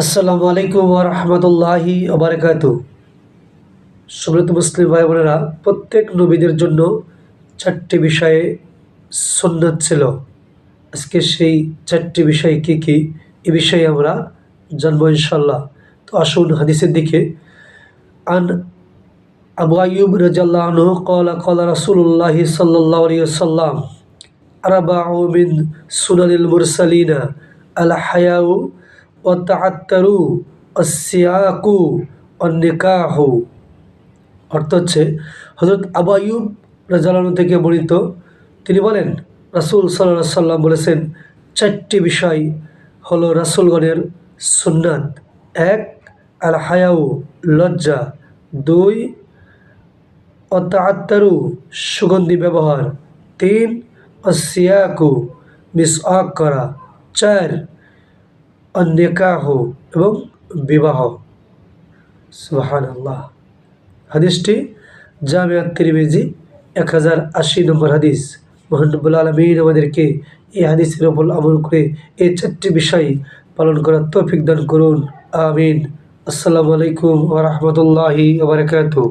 আসসালামু আলাইকুম রহমতুল্লাহি আবরকাত সুব্রত মুসলিম ভাই বোনেরা প্রত্যেক নবীদের জন্য চারটি বিষয়ে সুন্নত ছিল। আজকে সেই চারটি বিষয় কি কি? এ বিষয়ে আমরা জানব ইনশাল্লাহ তো আসুন হাদিসের দিকে। আন আবু আয়ুব রাজাল্লাহ আনহু কলা কলা রাসুল্লাহ সাল্লাহ সাল্লাম আরাবাউ মিন সুনানিল মুরসালিনা আল হায়াউ ও তাআত্তারু অসিয়াকু অর্থ হচ্ছে হজরত আবু আয়ুব রাজালানু থেকে বর্ণিত, তিনি বলেন, রাসুল সাল্লাহ সাল্লাম বলেছেন, চারটি বিষয় হলো রাসুলগণের সুন্নাত। এক আল হায়াউ লজ্জা। দুই অত্যাত্তারু সুগন্ধি ব্যবহার। তিন অসিয়াকু মিস করা। চার অন্যকাহ এবং বিবাহ। সুহান আল্লাহ হাদিসটি জামিয়া তিরমিজি এক হাজার আশি নম্বর হাদিস। মোহানবুল আলমিন আমাদেরকে এই হাদিসের ওপর আমল করে এই চারটি বিষয় পালন করার তৌফিক দান করুন। আমিন। আসসালামু আলাইকুম ওরহমতুল্লাহি ওবরাকাতু